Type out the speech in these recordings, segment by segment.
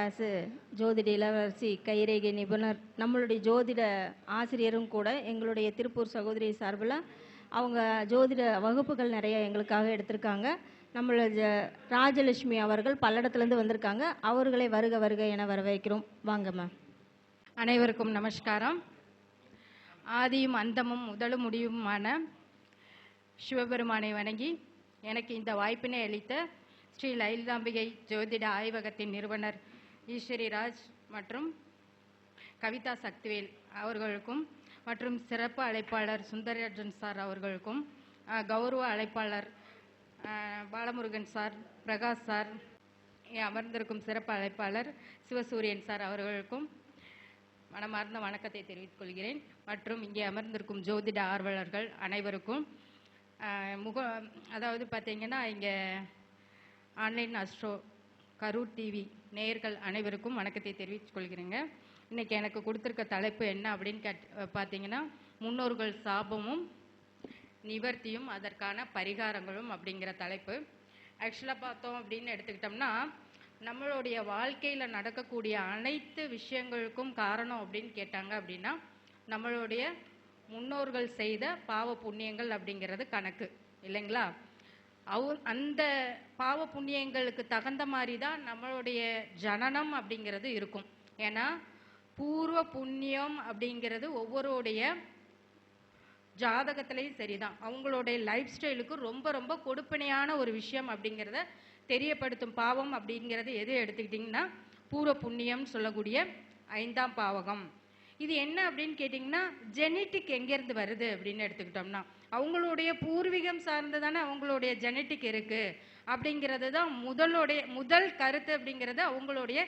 அரசு ஜோதிட இளவரசி கைரேகை நிபுணர் நம்மளுடைய ஜோதிட ஆசிரியரும் கூட எங்களுடைய திருப்பூர் சகோதரி சார்பில் அவங்க ஜோதிட வகுப்புகள் நிறைய எங்களுக்காக எடுத்திருக்காங்க நம்மளோட ராஜலட்சுமி அவர்கள் பல்லடத்துலேருந்து வந்திருக்காங்க அவர்களை வருக வருக என வரவேற்கிறோம் வாங்க மேம் அனைவருக்கும் நமஸ்காரம் ஆதியும் அந்தமும் முதலும் முடிவுமான சிவபெருமானை வணங்கி எனக்கு இந்த வாய்ப்பினை அளித்த ஸ்ரீ லைலாம்பிகை ஜோதிட ஆய்வகத்தின் நிறுவனர் ஈஸ்வரி ராஜ் மற்றும் கவிதா சக்திவேல் அவர்களுக்கும் மற்றும் சிறப்பு அழைப்பாளர் சுந்தரராஜன் சார் அவர்களுக்கும் கௌரவ அழைப்பாளர் பாலமுருகன் சார் பிரகாஷ் சார் இங்கே அமர்ந்திருக்கும் சிறப்பு அழைப்பாளர் சிவசூரியன் சார் அவர்களுக்கும் மனமார்ந்த வணக்கத்தை தெரிவித்துக் கொள்கிறேன் மற்றும் இங்கே அமர்ந்திருக்கும் ஜோதிட ஆர்வலர்கள் அனைவருக்கும் முக அதாவது பார்த்தீங்கன்னா இங்கே ஆன்லைன் அஸ்ட்ரோ கரூர் டிவி நேயர்கள் அனைவருக்கும் வணக்கத்தை தெரிவித்துக் கொள்கிறேங்க. இன்னைக்கு எனக்கு கொடுத்துருக்க தலைப்பு என்ன அப்படின்னு கேட் பார்த்தீங்கன்னா முன்னோர்கள் சாபமும் நிவர்த்தியும் அதற்கான பரிகாரங்களும் அப்படிங்கிற தலைப்பு. ஆக்சுவலாக பார்த்தோம் அப்படின்னு எடுத்துக்கிட்டோம்னா நம்மளுடைய வாழ்க்கையில் நடக்கக்கூடிய அனைத்து விஷயங்களுக்கும் காரணம் அப்படின்னு கேட்டாங்க அப்படின்னா நம்மளுடைய முன்னோர்கள் செய்த பாவ புண்ணியங்கள் அப்படிங்கிறது கணக்கு. இல்லைங்களா? அவர் அந்த பாவ புண்ணியங்களுக்கு தகுந்த மாதிரி தான் நம்மளுடைய ஜனனம் அப்படிங்கிறது இருக்கும். ஏன்னா பூர்வ புண்ணியம் அப்படிங்கிறது ஒவ்வொருடைய ஜாதகத்திலையும் சரிதான். அவங்களுடைய லைஃப் ஸ்டைலுக்கு ரொம்ப ரொம்ப கொடுப்பனையான ஒரு விஷயம் அப்படிங்கிறத தெரியப்படுத்தும் பாவம் அப்படிங்கிறது எது எடுத்துக்கிட்டிங்கன்னா பூர்வ புண்ணியம்னு சொல்லக்கூடிய ஐந்தாம் பாவகம். இது என்ன அப்படின்னு கேட்டிங்கன்னா ஜெனட்டிக் எங்கேருந்து வருது அப்படின்னு எடுத்துக்கிட்டோம்னா அவங்களுடைய பூர்வீகம் சார்ந்து தானே அவங்களுடைய ஜெனட்டிக் இருக்குது அப்படிங்கிறது தான் முதலுடைய முதல் கருத்து அப்படிங்கிறது அவங்களுடைய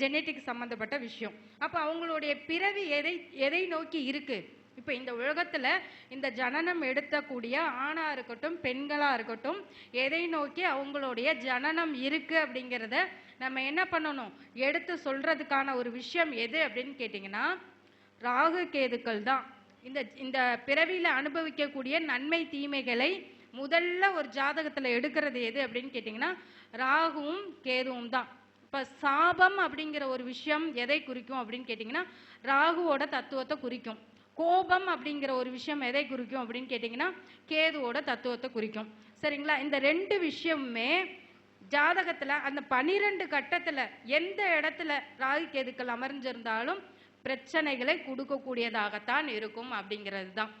ஜெனட்டிக் சம்மந்தப்பட்ட விஷயம். அப்போ அவங்களுடைய பிறவி எதை எதை நோக்கி இருக்குது இப்போ இந்த உலகத்தில் இந்த ஜனனம் எடுத்தக்கூடிய ஆணாக இருக்கட்டும் பெண்களாக இருக்கட்டும் எதை நோக்கி அவங்களுடைய ஜனனம் இருக்குது அப்படிங்கிறத நம்ம என்ன பண்ணணும்? எடுத்து சொல்கிறதுக்கான ஒரு விஷயம் எது அப்படின்னு கேட்டிங்கன்னா ராகு கேதுக்கள் தான். இந்த இந்த பிறவியில் அனுபவிக்கக்கூடிய நன்மை தீமைகளை முதல்ல ஒரு ஜாதகத்தில் எடுக்கிறது எது அப்படின்னு கேட்டிங்கன்னா ராகுவும் கேதுவும் தான். இப்போ சாபம் அப்படிங்கிற ஒரு விஷயம் எதை குறிக்கும் அப்படின்னு கேட்டிங்கன்னா ராகுவோட தத்துவத்தை குறிக்கும். கோபம் அப்படிங்கிற ஒரு விஷயம் எதை குறிக்கும் அப்படின்னு கேட்டிங்கன்னா கேதுவோட தத்துவத்தை குறிக்கும். சரிங்களா? இந்த ரெண்டு விஷயமுமே ஜாதகத்தில் அந்த பனிரெண்டு கட்டத்தில் எந்த இடத்துல ராகு கேதுக்கள் அமர்ந்திருந்தாலும் பிரச்சனைகளை கொடுக்கக்கூடியதாகத்தான் இருக்கும் அப்படிங்கிறது தான்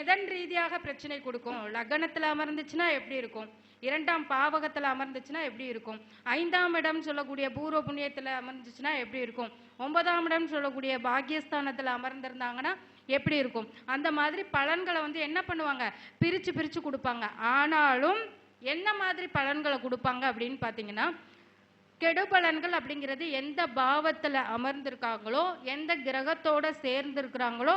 எதன் ரீதியாக பிரச்சனை கொடுக்கும்? லக்னத்தில் அமர்ந்துச்சுன்னா எப்படி இருக்கும்? இரண்டாம் பாவகத்தில் அமர்ந்துச்சுன்னா எப்படி இருக்கும்? ஐந்தாம் இடம் சொல்லக்கூடிய பூர்வ புண்ணியத்தில் அமர்ந்துச்சுன்னா எப்படி இருக்கும்? ஒன்பதாம் இடம் சொல்லக்கூடிய பாக்கியஸ்தானத்தில் அமர்ந்திருந்தாங்கன்னா எப்படி இருக்கும்? அந்த மாதிரி பலன்களை வந்து என்ன பண்ணுவாங்க? பிரித்து பிரித்து கொடுப்பாங்க. ஆனாலும் என்ன மாதிரி பலன்களை கொடுப்பாங்க அப்படின்னு பார்த்தீங்கன்னா கெடுபலன்கள் அப்படிங்கிறது எந்த பாவத்தில் அமர்ந்திருக்காங்களோ எந்த கிரகத்தோட சேர்ந்திருக்கிறாங்களோ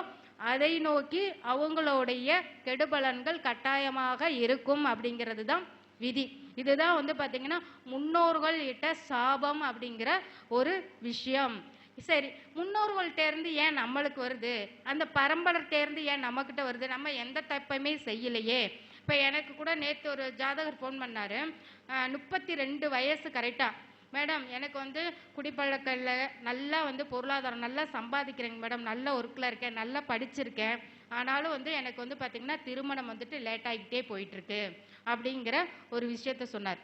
அதை நோக்கி அவங்களுடைய கெடுபலன்கள் கட்டாயமாக இருக்கும் அப்படிங்கிறது தான் விதி. இதுதான் வந்து பார்த்தீங்கன்னா முன்னோர்கள் இட்ட சாபம் அப்படிங்கிற ஒரு விஷயம். சரி முன்னோர்கள்ட்டேருந்து ஏன் நம்மளுக்கு வருது? அந்த பரம்பரைட்டேருந்து ஏன் நம்மக்கிட்ட வருது? நம்ம எந்த தப்பையுமே செய்யலையே. இப்போ எனக்கு கூட நேற்று ஒரு ஜாதகர் ஃபோன் பண்ணார். முப்பத்தி ரெண்டு வயசு கரெக்டாக மேடம் எனக்கு வந்து குடிப்பழக்கம் இல்லை நல்லா வந்து பொருளாதாரம் நல்லா சம்பாதிக்கிறேங்க மேடம் நல்ல ஒர்க்கில் இருக்கேன் நல்லா படிச்சிருக்கேன். ஆனாலும் வந்து எனக்கு வந்து பார்த்திங்கன்னா திருமணம் வந்துட்டு லேட் ஆகிக்கிட்டே போயிட்டுருக்கு. அப்படிங்கிற ஒரு விஷயத்த சொன்னார்.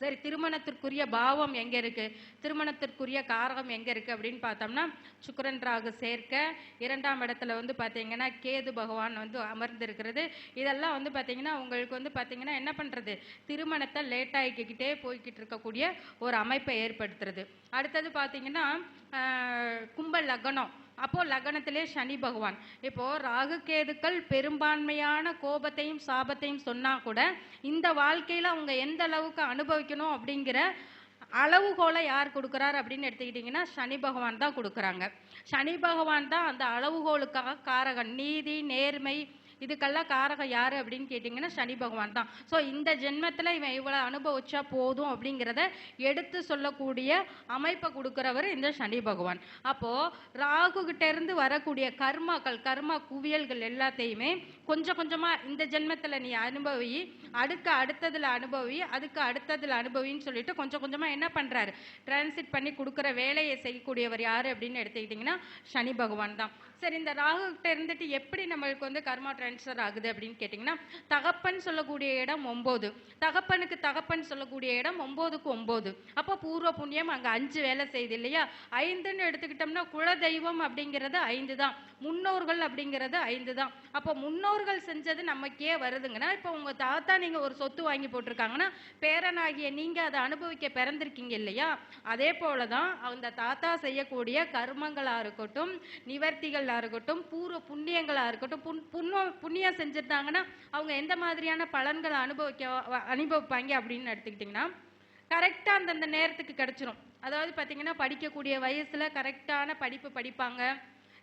சரி திருமணத்திற்குரிய பாவம் எங்க இருக்கு? திருமணத்திற்குரிய காரகம் எங்க இருக்கு அப்படின்னு பார்த்தோம்னா சுக்கரன் ராகு சேர்க்க இரண்டாம் இடத்துல வந்து பார்த்தீங்கன்னா கேது பகவான் வந்து அமர்ந்திருக்கிறது. இதெல்லாம் வந்து பார்த்தீங்கன்னா உங்களுக்கு வந்து பார்த்தீங்கன்னா என்ன பண்ணுறது திருமணத்தை லேட் ஆகிக்கிட்டே போய்கிட்டு இருக்கக்கூடிய ஒரு அமைப்பை ஏற்படுத்துறது. அடுத்தது பார்த்தீங்கன்னா கும்ப லக்னம். அப்போ லக்னத்திலே சனி பகவான். இப்போ ராகு கேதுக்கள் பெரும்பான்மையான கோபத்தையும் சாபத்தையும் சொன்னா கூட இந்த வாழ்க்கையில அவங்க எந்த அளவுக்கு அனுபவிக்கணும் அப்படிங்கிற அளவுகோலை யார் கொடுக்குறார் அப்படின்னு எடுத்துக்கிட்டிங்கன்னா சனி பகவான் தான் கொடுக்குறாங்க. சனி பகவான் தான் அந்த அளவுகோலுக்காக காரகன். நீதி நேர்மை இதுக்கெல்லாம் காரகம் யாரு அப்படின்னு கேட்டிங்கன்னா சனி பகவான் தான். ஸோ இந்த ஜென்மத்தில் இவன் இவ்வளோ அனுபவிச்சா போதும் அப்படிங்கிறத எடுத்து சொல்லக்கூடிய அமைப்பை கொடுக்குறவர் இந்த சனி பகவான். அப்போது ராகு கிட்ட இருந்து வரக்கூடிய கர்மாக்கள் கர்மா குவியல்கள் எல்லாத்தையுமே கொஞ்சம் கொஞ்சமாக இந்த ஜென்மத்தில் நீ அனுபவி அடுக்க அடுத்ததில் அனுபவி அதுக்கு அடுத்ததில் அனுபவின்னு சொல்லிட்டு கொஞ்சம் கொஞ்சமாக என்ன பண்ணுறாரு டிரான்சிட் பண்ணி கொடுக்குற வேலையை செய்யக்கூடியவர் யார் அப்படின்னு எடுத்துக்கிட்டிங்கன்னா சனி பகவான் தான். சரி இந்த ராகு கிட்ட இருந்துட்டு எப்படி நம்மளுக்கு வந்து கர்மா டிரான்ஸ்ஃபர் ஆகுது அப்படின்னு கேட்டிங்கன்னா தகப்பன் சொல்லக்கூடிய இடம் ஒம்பது. தகப்பனுக்கு தகப்பன் சொல்லக்கூடிய இடம் ஒம்போதுக்கு ஒம்போது. அப்போ பூர்வ புண்ணியம் அங்கே அஞ்சு வேலை செய்யுது இல்லையா? ஐந்துன்னு எடுத்துக்கிட்டோம்னா குலதெய்வம் அப்படிங்கிறது ஐந்து தான். முன்னோர்கள் அப்படிங்கிறது ஐந்து தான். அப்போ முன்னோர்கள் செஞ்சது நமக்கே வருதுங்கன்னா இப்போ உங்கள் தாத்தா நீங்கள் ஒரு சொத்து வாங்கி போட்டிருக்காங்கன்னா பேரனாகிய நீங்கள் அதை அனுபவிக்க பிறந்திருக்கீங்க இல்லையா? அதே போல தான் அந்த தாத்தா செய்யக்கூடிய கர்மங்களாக இருக்கட்டும் நிவர்த்திகள் இருக்கட்டும் பூர்வ புண்ணியங்களா இருக்கட்டும் புண் புண்ணியம் புண்ணியம் செஞ்சிருந்தாங்கன்னா அவங்க எந்த மாதிரியான பலன்களை அனுபவிக்க அனுபவிப்பாங்க அப்படின்னு எடுத்துக்கிட்டிங்கன்னா கரெக்டாக அந்தந்த நேரத்துக்கு கிடைச்சிரும். அதாவது பாத்தீங்கன்னா படிக்கக்கூடிய வயசுல கரெக்டான படிப்பு படிப்பாங்க.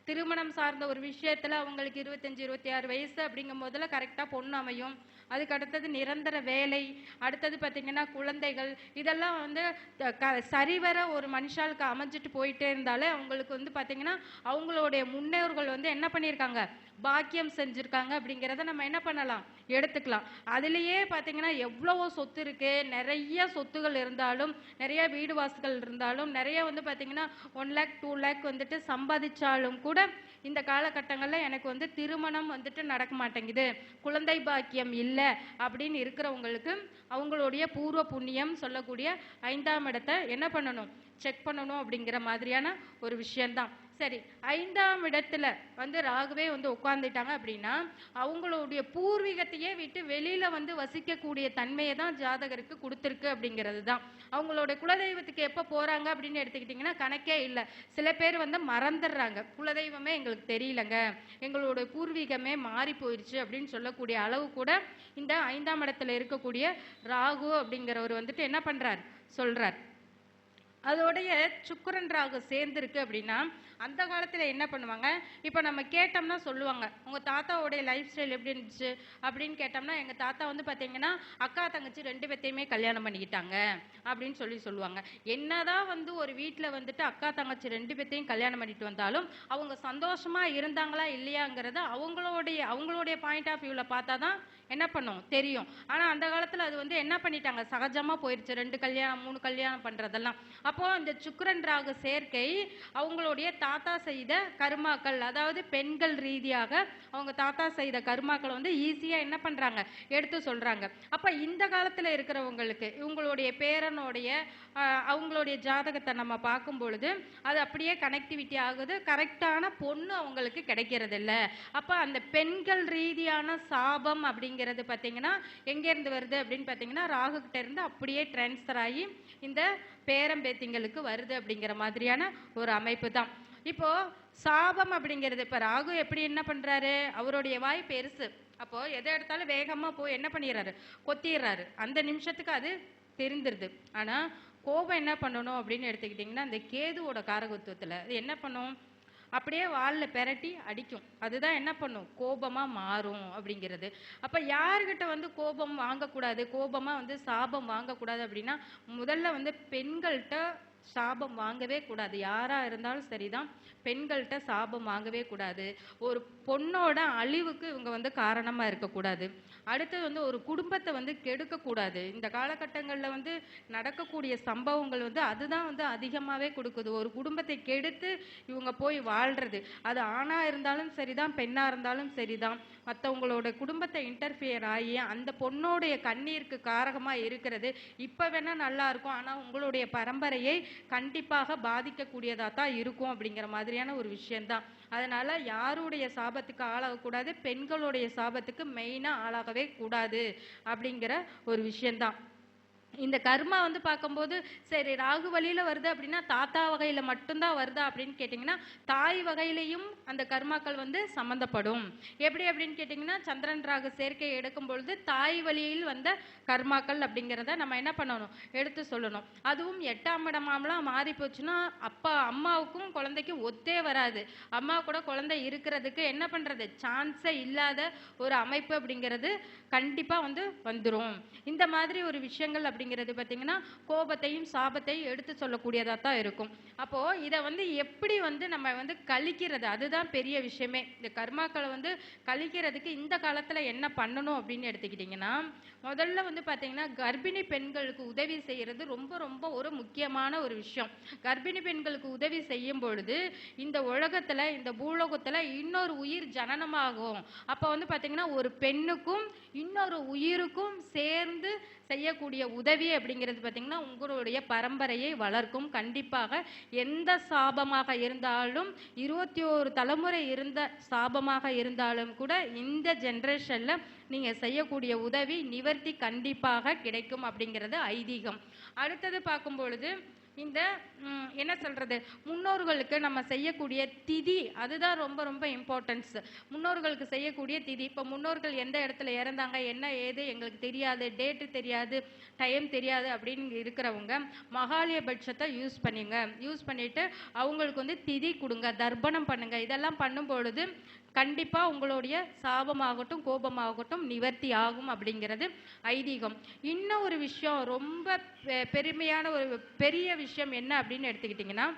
திருமணம் சார்ந்த ஒரு விஷயத்துல அவங்களுக்கு இருபத்தஞ்சு இருபத்தி ஆறு வயசு அப்படிங்கும் போதுல கரெக்டாக பொண்ணு அமையும். அதுக்கு அடுத்தது நிரந்தர வேலை அடுத்தது பார்த்தீங்கன்னா குழந்தைகள் இதெல்லாம் வந்து த- க- சரிவர ஒரு மனுஷாளுக்கு அமைஞ்சிட்டு போயிட்டே இருந்தாலே அவங்களுக்கு வந்து பார்த்தீங்கன்னா அவங்களுடைய முன்னோர்கள் வந்து என்ன பண்ணியிருக்காங்க? பாக்கியம் செஞ்சுருக்காங்க அப்படிங்கிறத நம்ம என்ன பண்ணலாம்? எடுத்துக்கலாம். அதுலேயே பார்த்தீங்கன்னா எவ்வளவோ சொத்து இருக்குது நிறைய சொத்துகள் இருந்தாலும் நிறைய வீடு வாசுகள் இருந்தாலும் நிறைய வந்து பார்த்தீங்கன்னா ஒன் லேக் டூ லேக் வந்துட்டு சம்பாதிச்சாலும் கூட இந்த காலகட்டங்களில் எனக்கு வந்து திருமணம் வந்துட்டு நடக்க மாட்டேங்குது. குழந்தை பாக்கியம் இல்லை அப்படின்னு இருக்கிறவங்களுக்கு அவங்களுடைய பூர்வ புண்ணியம் சொல்லக்கூடிய ஐந்தாம் இடத்தை என்ன பண்ணணும்? செக் பண்ணணும் அப்படிங்கிற மாதிரியான ஒரு விஷயம்தான். சரி ஐந்தாம் இடத்துல வந்து ராகுவே வந்து உட்கார்ந்துட்டாங்க அப்படின்னா அவங்களுடைய பூர்வீகத்தையே விட்டு வெளியில வந்து வசிக்கக்கூடிய தன்மையை தான் ஜாதகருக்கு கொடுத்துருக்கு அப்படிங்கிறது தான். அவங்களோட குலதெய்வத்துக்கு எப்போ போறாங்க அப்படின்னு எடுத்துக்கிட்டிங்கன்னா கணக்கே இல்லை. சில பேர் வந்து மறந்துடுறாங்க. குலதெய்வமே எங்களுக்கு தெரியலங்க. எங்களோட பூர்வீகமே மாறி போயிடுச்சு அப்படின்னு சொல்லக்கூடிய அளவு கூட இந்த ஐந்தாம் இடத்துல இருக்கக்கூடிய ராகு அப்படிங்கிறவர் வந்துட்டு என்ன பண்றார்? சொல்றார். அதோடைய சுக்கரன் ராகு சேர்ந்துருக்கு அப்படின்னா அந்த காலத்தில் என்ன பண்ணுவாங்க? இப்போ நம்ம கேட்டோம்னா சொல்லுவாங்க உங்கள் தாத்தாவுடைய லைஃப் ஸ்டைல் எப்படி இருந்துச்சு? அப்படின்னு கேட்டோம்னா எங்கள் தாத்தா வந்து பார்த்தீங்கன்னா அக்கா தங்கச்சி ரெண்டு பேர்த்தையுமே கல்யாணம் பண்ணிக்கிட்டாங்க. அப்படின்னு சொல்லி சொல்லுவாங்க. என்னதான் வந்து ஒரு வீட்டில் வந்துட்டு அக்கா தங்கச்சி ரெண்டு பேர்த்தையும் கல்யாணம் பண்ணிட்டு வந்தாலும் அவங்க சந்தோஷமாக இருந்தாங்களா இல்லையாங்கிறத அவங்களுடைய அவங்களுடைய பாயிண்ட் ஆஃப் வியூவில் பார்த்தா தான் என்ன பண்ணும்? தெரியும். ஆனால் அந்த காலத்தில் அது வந்து என்ன பண்ணிட்டாங்க? சகஜமாக போயிடுச்சு ரெண்டு கல்யாணம் மூணு கல்யாணம் பண்ணுறதெல்லாம் அப்போது இந்த சுக்கரன் ராகு சேர்க்கை அவங்களுடைய தாத்தா செய்த கருமாக்கள் அதாவது பெண்கள் ரீதியாக அவங்க தாத்தா செய்த கருமாக்களை வந்து ஈஸியாக என்ன பண்ணுறாங்க எடுத்து சொல்கிறாங்க அப்போ இந்த காலத்தில் இருக்கிறவங்களுக்கு இவங்களுடைய பேரனுடைய அவங்களுடைய ஜாதகத்தை நம்ம பார்க்கும் பொழுது அது அப்படியே கனெக்டிவிட்டி ஆகுது. கரெக்டான பொண்ணு அவங்களுக்கு கிடைக்கிறது அப்போ அந்த பெண்கள் ரீதியான சாபம் அப்படிங்கிறது பார்த்தீங்கன்னா எங்கேருந்து வருது அப்படின்னு பார்த்தீங்கன்னா ராகு கிட்ட இருந்து அப்படியே டிரான்ஸ்ஃபர் ஆகி இந்த பேரம்பேத்திங்களுக்கு வருது அப்படிங்கிற மாதிரியான ஒரு அமைப்பு தான். இப்போது சாபம் அப்படிங்கிறது இப்போ ராகு எப்படி என்ன பண்ணுறாரு அவருடைய வாய் பெருசு. அப்போது எதை எடுத்தாலும் வேகமாக போய் என்ன பண்ணிடுறாரு? கொத்திடுறாரு. அந்த நிமிஷத்துக்கு அது தெரிந்துருது. ஆனால் கோபம் என்ன பண்ணணும் அப்படின்னு எடுத்துக்கிட்டிங்கன்னா அந்த கேதுவோட காரகத்துவத்தில் அது என்ன பண்ணும்? அப்படியே வாலில் பெரட்டி அடிக்கும். அதுதான் என்ன பண்ணும்? கோபமாக மாறும் அப்படிங்கிறது. அப்போ யார்கிட்ட வந்து கோபம் வாங்கக்கூடாது? கோபமாக வந்து சாபம் வாங்கக்கூடாது அப்படின்னா முதல்ல வந்து பெண்கள்கிட்ட சாபம் வாங்கவே கூடாது. யாராக இருந்தாலும் சரிதான். பெண்கள்கிட்ட சாபம் வாங்கவே கூடாது. ஒரு பொண்ணோட அழிவுக்கு இவங்க வந்து காரணமாக இருக்கக்கூடாது. அடுத்தது வந்து ஒரு குடும்பத்தை வந்து கெடுக்கக்கூடாது. இந்த காலகட்டங்களில் வந்து நடக்கக்கூடிய சம்பவங்கள் வந்து அதுதான் வந்து அதிகமாகவே கொடுக்குது. ஒரு குடும்பத்தை கெடுத்து இவங்க போய் வாழ்கிறது அது ஆணாக இருந்தாலும் சரிதான் பெண்ணாக இருந்தாலும் சரிதான். மற்றவங்களோட குடும்பத்தை இன்டர்ஃபியர் ஆகி அந்த பொண்ணோடைய கண்ணீருக்கு காரகமாக இருக்கிறது. இப்போ வேணால் நல்லா இருக்கும். உங்களுடைய பரம்பரையை கண்டிப்பாக பாதிக்கக்கூடியதாக தான் இருக்கும் அப்படிங்கிற மாதிரியான ஒரு விஷயம்தான். அதனால் யாருடைய சாபத்துக்கு ஆளாகக்கூடாது பெண்களுடைய சாபத்துக்கு மெயினாக ஆளாகவே கூடாது அப்படிங்கிற ஒரு விஷயம்தான். இந்த கர்மா வந்து பார்க்கும்போது சரி ராகு வழியில வருது அப்படின்னா தாத்தா வகையில மட்டும்தான் வருதா அப்படின்னு கேட்டிங்கன்னா தாய் வகையிலையும் அந்த கர்மாக்கள் வந்து சம்மந்தப்படும் எப்படி அப்படின்னு கேட்டிங்கன்னா சந்திரன் ராகு சேர்க்கை எடுக்கும் பொழுது தாய் வழியில் வந்த கர்மாக்கள் அப்படிங்கிறத நம்ம என்ன பண்ணணும்? எடுத்து சொல்லணும். அதுவும் எட்டாம் இடமாமலாம் மாறி போச்சுன்னா அப்பா அம்மாவுக்கும் குழந்தைக்கும் ஒத்தே வராது. அம்மா கூட குழந்தை இருக்கிறதுக்கு என்ன பண்றது? சான்ஸே இல்லாத ஒரு அமைப்பு அப்படிங்கிறது கண்டிப்பா வந்து வந்துடும் இந்த மாதிரி ஒரு விஷயங்கள் அப்படி அப்படிங்கிறது பார்த்தீங்கன்னா கோபத்தையும் சாபத்தையும் எடுத்து சொல்லக்கூடியதாக தான் இருக்கும். அப்போது இதை வந்து எப்படி வந்து நம்ம வந்து கழிக்கிறது? அதுதான் பெரிய விஷயமே. இந்த கர்மாக்களை வந்து கழிக்கிறதுக்கு இந்த காலத்தில் என்ன பண்ணணும் அப்படின்னு எடுத்துக்கிட்டிங்கன்னா முதல்ல வந்து பார்த்தீங்கன்னா கர்ப்பிணி பெண்களுக்கு உதவி செய்யறது ரொம்ப ரொம்ப ஒரு முக்கியமான ஒரு விஷயம். கர்ப்பிணி பெண்களுக்கு உதவி செய்யும் பொழுது இந்த உலகத்துல இந்த பூலோகத்தில் இன்னொரு உயிர் ஜனனமாகும். அப்போ வந்து பார்த்தீங்கன்னா ஒரு பெண்ணுக்கும் இன்னொரு உயிருக்கும் சேர்ந்து செய்யக்கூடிய உதவி உதவி அப்படிங்கிறது பார்த்தீங்கன்னா உங்களுடைய பரம்பரையை வளர்க்கும். கண்டிப்பாக எந்த சாபமாக இருந்தாலும் இருபத்தி ஓரு தலைமுறை இருந்த சாபமாக இருந்தாலும் கூட இந்த ஜென்ரேஷனில் நீங்கள் செய்யக்கூடிய உதவி நிவர்த்தி கண்டிப்பாக கிடைக்கும் அப்படிங்கிறது ஐதீகம். அடுத்தது பார்க்கும் பொழுது இந்த என்ன சொல்றது? முன்னோர்களுக்கு நம்ம செய்யக்கூடிய திதி அதுதான் ரொம்ப ரொம்ப இம்பார்ட்டன்ஸ் முன்னோர்களுக்கு செய்யக்கூடிய திதி. இப்போ முன்னோர்கள் எந்த இடத்துல இறந்தாங்க? என்ன ஏது? எங்களுக்கு தெரியாது. டேட்டு தெரியாது. டைம் தெரியாது அப்படின்னு இருக்கிறவங்க மகாலயபட்சத்தை யூஸ் பண்ணிங்க. யூஸ் பண்ணிட்டு அவங்களுக்கு வந்து திதி கொடுங்க. தர்ப்பணம் பண்ணுங்க. இதெல்லாம் பண்ணும் பொழுது கண்டிப்பாக உங்களுடைய சாபமாகட்டும் கோபமாகட்டும் நிவர்த்தி ஆகும் அப்படிங்கிறது ஐதீகம். இன்னும் ஒரு விஷயம் ரொம்ப பெ- பெருமையான ஒரு பெரிய விஷயம் என்ன அப்படின்னு எடுத்துக்கிட்டிங்கன்னா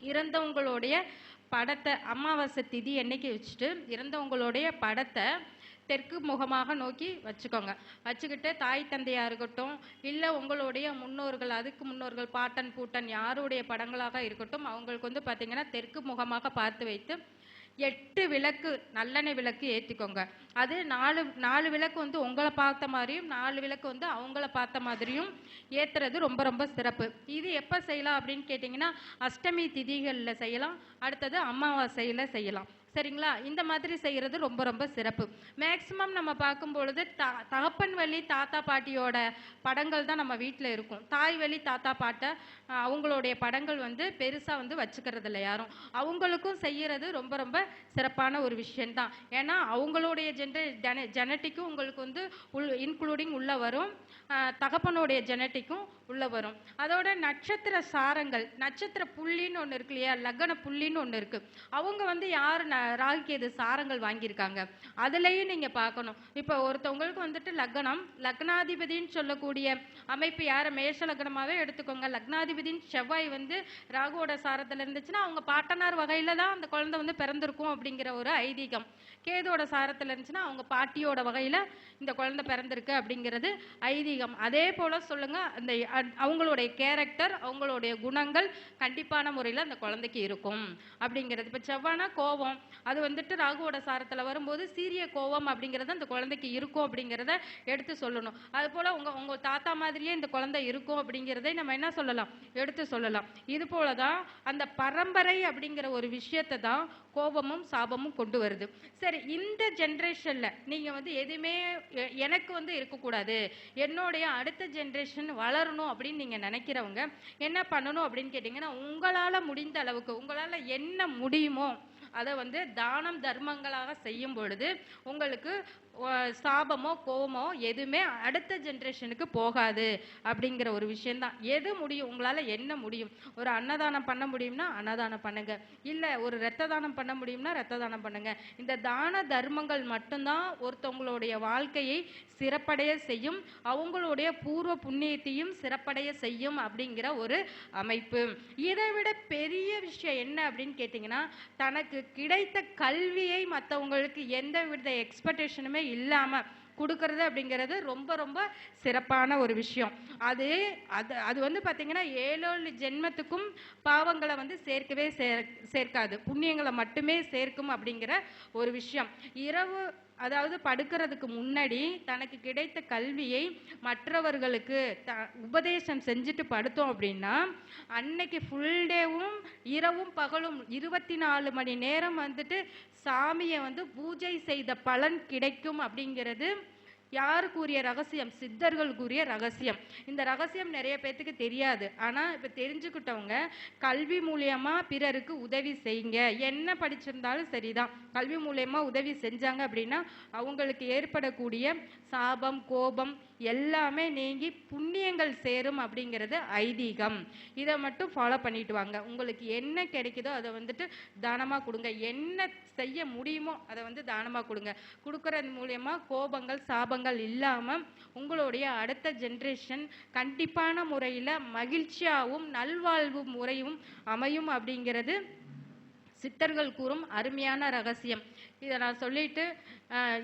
இறந்தவங்களுடைய படத்தை அமாவாசை திதி என்னைக்கு வச்சுட்டு இறந்தவங்களுடைய படத்தை தெற்கு முகமாக நோக்கி வச்சுக்கோங்க. வச்சுக்கிட்டு தாய் தந்தையாக இருக்கட்டும் இல்லை உங்களுடைய முன்னோர்கள் அதுக்கு முன்னோர்கள் பாட்டன் பூட்டன் யாருடைய படங்களாக இருக்கட்டும் அவங்களுக்கு வந்து பார்த்திங்கன்னா தெற்கு முகமாக பார்த்து வைத்து எட்டு விளக்கு நல்லெண்ணெய் விளக்கு ஏற்றிக்கோங்க அது நாலு நாலு விளக்கு வந்து உங்களை பார்த்த மாதிரியும் நாலு விளக்கு வந்து அவங்கள பார்த்த மாதிரியும் ஏற்றுறது ரொம்ப ரொம்ப சிறப்பு. இது எப்போ செய்யலாம் அப்படின்னு கேட்டிங்கன்னா அஷ்டமி திதிகளில் செய்யலாம். அடுத்தது அமாவாசையில் செய்யலாம். சரிங்களா? இந்த மாதிரி செய்கிறது ரொம்ப ரொம்ப சிறப்பு. மேக்சிமம் நம்ம பார்க்கும் பொழுது த தகப்பன் வழி தாத்தா பாட்டியோட படங்கள் தான் நம்ம வீட்டில் இருக்கும். தாய் வழி தாத்தா பாட்டை அவங்களுடைய படங்கள் வந்து பெருசாக வந்து வச்சுக்கிறது இல்லை யாரும். அவங்களுக்கும் செய்கிறது ரொம்ப ரொம்ப சிறப்பான ஒரு விஷயந்தான் ஏன்னா அவங்களுடைய ஜென்ர ஜென ஜெனட்டிக்கும் உங்களுக்கு வந்து உள் இன்க்ளூடிங் உள்ள வரும். தகப்பனுடைய ஜெனட்டிக்கும் உள்ள வரும். அதோட நட்சத்திர சாரங்கள் நட்சத்திர புள்ளின்னு ஒன்று இருக்கு இல்லையா? லக்ன புள்ளின்னு ஒன்று இருக்குது அவங்க வந்து யார் ந- ராகுகேது சாரங்கள் வாங்கியிருக்காங்க. அதுலேயும் நீங்கள் பார்க்கணும். இப்போ ஒருத்தவங்களுக்கு வந்துட்டு லக்னம் லக்னாதிபதின்னு சொல்லக்கூடிய அமைப்பு யாரை? மேஷ லக்னமாகவே எடுத்துக்கோங்க. லக்னாதிபதின்னு செவ்வாய் வந்து ராகுவோட சாரத்தில் இருந்துச்சுன்னா அவங்க பாட்டனார் வகையில் தான் அந்த குழந்தை வந்து பிறந்திருக்கும் அப்படிங்கிற ஒரு ஐதீகம். கேதுவோட சாரத்தில் இருந்துச்சுன்னா அவங்க பாட்டியோட வகையில் இந்த குழந்தை பிறந்திருக்கு அப்படிங்கிறது ஐதீகம். அதே போல் சொல்லுங்கள் அந்த அ- அவங்களுடைய கேரக்டர் அவங்களுடைய குணங்கள் கண்டிப்பான முறையில் அந்த குழந்தைக்கு இருக்கும். அப்படிங்கிறது. இப்போ செவ்வானா கோபம் அது வந்துட்டு ராகுவோட சாரத்தில் வரும்போது சீரிய கோபம் அப்படிங்கிறது அந்த குழந்தைக்கு இருக்கும் அப்படிங்கிறத எடுத்து சொல்லணும். அது போல் உங்கள் உங்கள் தாத்தா மாதிரியே இந்த குழந்தை இருக்கும் அப்படிங்கிறதை நம்ம என்ன சொல்லலாம்? எடுத்து சொல்லலாம். இது போலதான் அந்த பரம்பரை அப்படிங்கிற ஒரு விஷயத்தை தான் கோபமும் சாபமும் கொண்டு வருது. சரி இந்த ஜென்ரேஷனில் நீங்கள் வந்து எதுவுமே எனக்கு வந்து இருக்கக்கூடாது. என்னுடைய அடுத்த ஜென்ரேஷன் வளரணும் அப்படின்னு நீங்கள் நினைக்கிறவங்க என்ன பண்ணணும் அப்படின்னு கேட்டிங்கன்னா உங்களால் முடிந்த அளவுக்கு உங்களால் என்ன முடியுமோ அதை வந்து தானம் தர்மங்களாக செய்யும் பொழுது உங்களுக்கு சாபமோ கோபமோ எதுவுமே அடுத்த ஜென்ரேஷனுக்கு போகாது அப்படிங்கிற ஒரு விஷயம்தான். எது முடியும்? உங்களால் என்ன முடியும்? ஒரு அன்னதானம் பண்ண முடியும்னா அன்னதானம் பண்ணுங்க. இல்லை ஒரு ரத்த தானம் பண்ண முடியும்னா ரத்த தானம் பண்ணுங்க. இந்த தான தர்மங்கள் மட்டும்தான் ஒருத்தவங்களுடைய வாழ்க்கையை சிறப்படைய செய்யும் அவங்களுடைய பூர்வ புண்ணியத்தையும் சிறப்படைய செய்யும் அப்படிங்கிற ஒரு அமைப்பு. இதை விட பெரிய விஷயம் என்ன அப்படின்னு கேட்டிங்கன்னா தனக்கு கிடைத்த கல்வியை மற்றவங்களுக்கு எந்த வித எக்ஸ்பெக்டேஷனுமே இல்லாமல் கொடுக்கறது அப்படிங்கிறது ரொம்ப ரொம்ப சிறப்பான ஒரு விஷயம். அது அது அது வந்து பார்த்தீங்கன்னா ஏழு ஜென்மத்துக்கும் பாவங்களை வந்து சேர்க்கவே சேர் சேர்க்காது. புண்ணியங்களை மட்டுமே சேர்க்கும் அப்படிங்கிற ஒரு விஷயம். இரவு அதாவது படுக்கிறதுக்கு முன்னாடி தனக்கு கிடைத்த கல்வியை மற்றவர்களுக்கு த உபதேசம் செஞ்சுட்டு படுத்தோம் அப்படின்னா அன்னைக்கு ஃபுல் டேவும் இரவும் பகலும் இருபத்தி நாலு மணி நேரம் வந்துட்டு சாமியை வந்து பூஜை செய்த பலன் கிடைக்கும் அப்படிங்கிறது யாருக்குரிய ரகசியம்? சித்தர்கள் கூறிய ரகசியம். இந்த ரகசியம் நிறைய பேத்துக்கு தெரியாது. ஆனால் இப்போ தெரிஞ்சுக்கிட்டவங்க கல்வி மூலியமா பிறருக்கு உதவி செய்யுங்க. என்ன படிச்சிருந்தாலும் சரிதான். கல்வி மூலியமா உதவி செஞ்சாங்க அப்படின்னா அவங்களுக்கு ஏற்படக்கூடிய சாபம் கோபம் எல்லாமே நீங்கி புண்ணியங்கள் சேரும் அப்படிங்கிறது ஐதீகம். இதை மட்டும் ஃபாலோ பண்ணிட்டு வாங்க. உங்களுக்கு என்ன கிடைக்குதோ அதை வந்துட்டு தானமாக கொடுங்க. என்ன செய்ய முடியுமோ அதை வந்து தானமாக கொடுங்க. கொடுக்கறது மூலியமா கோபங்கள் சாபங்கள் இல்லாமல் உங்களுடைய அடுத்த ஜென்ரேஷன் கண்டிப்பான முறையில் மகிழ்ச்சியாகவும் நல்வாழ்வு முறையும் அமையும் அப்படிங்கிறது சித்தர்கள் கூறும் அருமையான ரகசியம். இதை நான் சொல்லிட்டு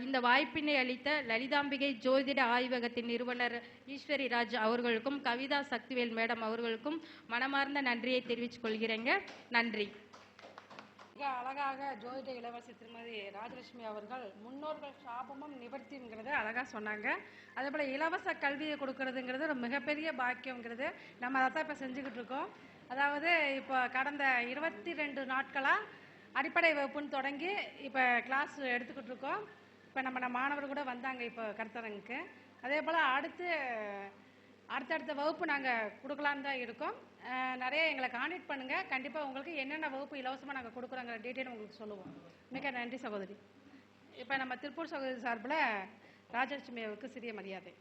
இந்த வாய்ப்பினை அளித்த லலிதாம்பிகை ஜோதிட ஆய்வகத்தின் நிறுவனர் ஈஸ்வரி ராஜ் அவர்களுக்கும் கவிதா சக்திவேல் மேடம் அவர்களுக்கும் மனமார்ந்த நன்றியை தெரிவித்துக் கொள்கிறேங்க. நன்றி. மிக அழகாக ஜோதிட இளவரசி திருமதி ராஜலட்சுமி அவர்கள் முன்னோர்கள் சாபமும் நிவர்த்திங்கிறத அழகாக சொன்னாங்க. அதே போல் இலவச கல்வியை கொடுக்கறதுங்கிறது ஒரு மிகப்பெரிய பாக்கியங்கிறது நம்ம அதை தான் இப்போ செஞ்சுக்கிட்டு இருக்கோம். அதாவது இப்போ கடந்த இருபத்தி ரெண்டு நாட்களாக அடிப்படை வகுப்புன்னு தொடங்கி இப்போ கிளாஸ் எடுத்துக்கிட்டு இருக்கோம். இப்போ நம்ம நம்ம மாணவர் கூட வந்தாங்க இப்போ கருத்தரங்குக்கு. அதே போல் அடுத்து அடுத்தடுத்த வகுப்பு நாங்கள் கொடுக்கலான்னு தான் இருக்கோம். நிறைய எங்களை கான்டாக்ட் பண்ணுங்கள் கண்டிப்பாக உங்களுக்கு என்னென்ன வகுப்பு இலவசமாக நாங்கள் கொடுக்குறோங்கிற டீட்டெயில் உங்களுக்கு சொல்லுவோம். மிக நன்றி சகோதரி. இப்போ நம்ம திருப்பூர் சகோதரி சார்பில் ராஜலட்சுமி அவருக்கு சிறிய மரியாதை.